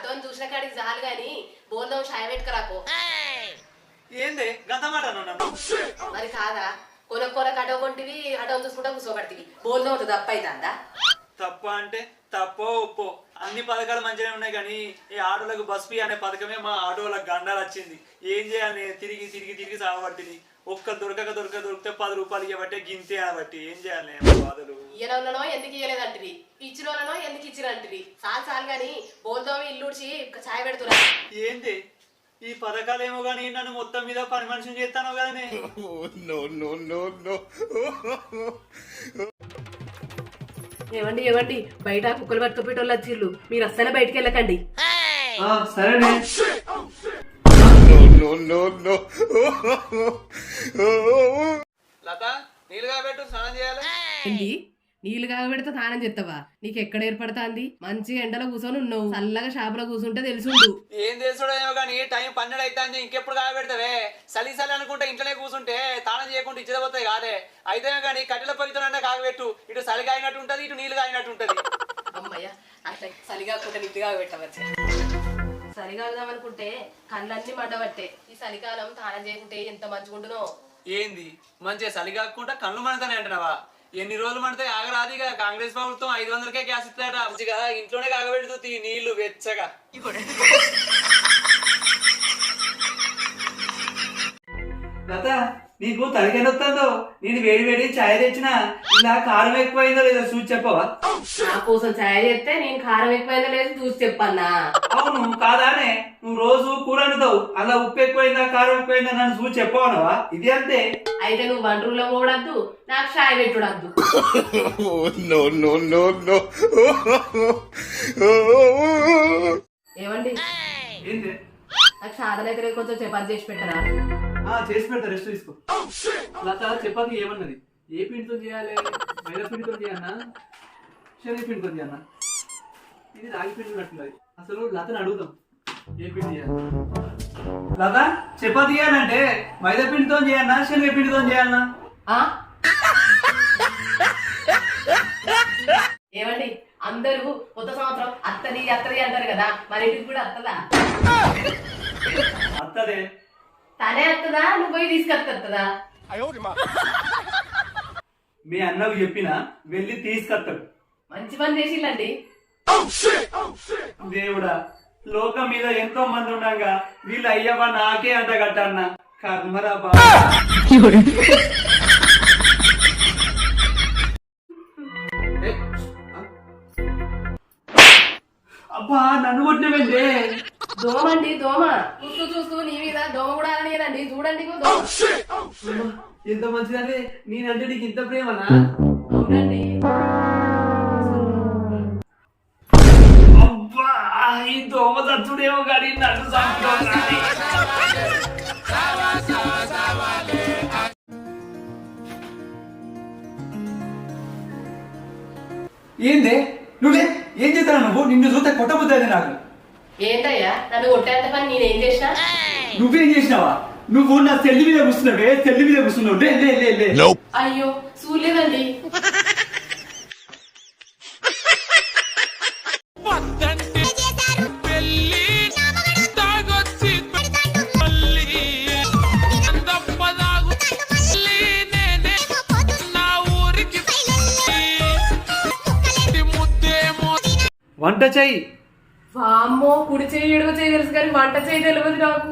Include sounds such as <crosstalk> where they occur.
అటోని చూసిన కాడికి చాలు గాని బోల్దాం షాయ పెట్టుకురాపో ఏంది? గంతమాట మరి కాదా? కొన కొన అటో కొంటివి అటోని చూసుకుంటా కూర్చోబడుతుంది బోల్దాం తప్ప అవుతుందా తప్ప అంటే తప్పో ఒప్పో. అన్ని పథకాలు మంచిగానే ఉన్నాయి కానీ ఈ ఆటోలకు బస్ ఫీ అనే పథకమే మా ఆటోలకు గండాలు వచ్చింది. ఏం చేయాలి? తిరిగి తిరిగి తిరిగి సాగబట్టింది ఒక్క దొరకక దొరక దొరికితే పది రూపాయలు ఇవ్వబట్టే గింతే అనబట్టి ఏం చేయాలి బాధలు? ఇయ్యనో ఎందుకు ఇయ్యలేదంటివి ఇచ్చిన వాళ్ళనో ఎందుకు ఇచ్చిరంటివి చాలు చాలు గాని బోల్దాం ఇల్లు ఉడిచి ఛాయ్ పెడుతురా ఏంది ఈ పథకాలేమో కానీ నన్ను మొత్తం మీద పని మనిషిని చేస్తాను కదనే. <laughs> ఏమండి ఏమండి? బయట కుక్కలు పట్టుకుపోయేటోళ్ళు వచ్చిర్రు. మీరు అస్సలు బయటికి వెళ్ళకండి. ఆ, సరేనే. లత నీళ్ళుగా పెట్టు స్నానం చేయాలి. నీళ్ళు కాగబెడితే స్నానం చేస్తావా? నీకు ఎక్కడ ఏర్పడుతుంది? మంచిగా ఎండలో కూర్చొని ఉన్నావు. చల్లగా షాపులో కూర్చుంటే తెలుసుండు. ఏం చేసుడేమో కానీ టైం పన్నెండు అవుతుంది ఇంకెప్పుడు కాగబెడతావే? సలి సలి అనుకుంటే ఇంట్లోనే కూర్చుంటే తాళం చేయకుండా ఇచ్చేపోతాయి కాదే. అయితే కానీ కట్టెల పొయ్యితోనన్నా కాగబెట్టు. ఇటు చలి కాగినట్టు ఉంటది ఇటు నీళ్ళు కాగినట్టు ఉంటది. అమ్మయ్య అట్లా చలిగాకుంటే నిద్దుగా పెట్టవచ్చు చలిగాగుదాం అనుకుంటే కళ్ళన్నీ మండబట్టే. ఈ చలికాలం స్నానం చేయకుంటే ఎంత మంచిగుండునో. ఏంది? మంచిగా చలి కాకుండా కళ్ళు మండుతానే అంటున్నావా? ఎన్ని రోజులు మండితే ఆగరాదిగా కాంగ్రెస్ ప్రభుత్వం ఐదు వందలకే గ్యాస్ ఇస్తారట మంచిగా ఇంట్లోనే కాగబెడుతుంది నీళ్ళు వెచ్చగా. లత నీకు తలకాయ వస్తుందో? నేను వేడి వేడి ఛాయ్ తెచ్చిన. ఇలా కారం ఎక్కువైందో లేదో చూసి చెప్పవా? నా కోసం ఛాయ్ చేస్తే నేను కారం ఎక్కువైందో లేదు చూసి చెప్పన్నా. అవును కాదానే. నువ్వు రోజు వండుతావు అలా ఉప్పు ఎక్కువైందా కారం ఎక్కువైందా నన్ను చూసి చెప్పవనవా? ఇది అంతే. అయితే నువ్వు వంటూరులో పోవడద్దు నాకు ఛాయ్ పెట్టుడద్దు. <laughs> ఏమండి? ఏంటి? నాకు సాధన అయితే లేదు, కొంచెం చపాతి చేసి పెట్టరా? ఆ, చేసి పెడతా రెస్ట్ తీసుకో. లత చపాతి ఏమన్నది? ఏ పిండితో చేయాలి? మైదా పిండితో చేయన్నా శనగ పిండితో చేయన్నా ఇది రాగి పిండి ఉన్నట్టున్నది. అసలు లతని అడుగుదాం లత చపాతి చేయాలంటే మైదా పిండితో చేయన్నా శనగ పిండితో చేయన్నా ఆ? ఏమండి అందరూ కొత్త సంవత్సరం అత్తది అత్తది అంటారు కదా మన ఇంటికి కూడా అత్తదా? అత్తదే. తనే అత్తదా నువ్వు పోయి తీసుకొస్తుందా మీ అన్నకు చెప్పినా వెళ్ళి తీసుకొస్తాడు. మంచి పని చేసిల్లండి. దేవుడా లోకం మీద ఎంతో మంది ఉండగా వీళ్ళు అయ్యవ్వ నాకే అంటగట్టన్న కర్మరా బాబా? అబ్బా నన్ను కొట్టినవేంటే? దోమండి దోమ. చూస్తూ చూస్తూ నీ మీద దోమ కూడా అనలేదండి చూడండి ఎంత మంచిదంటే నేనంటే నీకు ఇంత ప్రేమనా? అవునండి నన్ను చంపుకోవాలి ఏందే? నువ్వే? ఏం చేస్తావు నువ్వు? నిన్ను చూస్తే కొట్టబుద్ది నాకు. ఏంటయ్యా? నన్ను కొట్టేంత పని నేనేం చేసినా? నువ్వేం చేసినావా? నువ్వు నా చెల్లి మీద కూర్చున్నావే చెల్లి మీద కూర్చున్నావు. లే లే లే లే. Nope. అయ్యో చూడలేదండి వంట చెయ్యి వామ్మో కుడి చేయి ఎడవ చేయి తెలుసు కానీ వంట చేయి తెలియదు నాకు.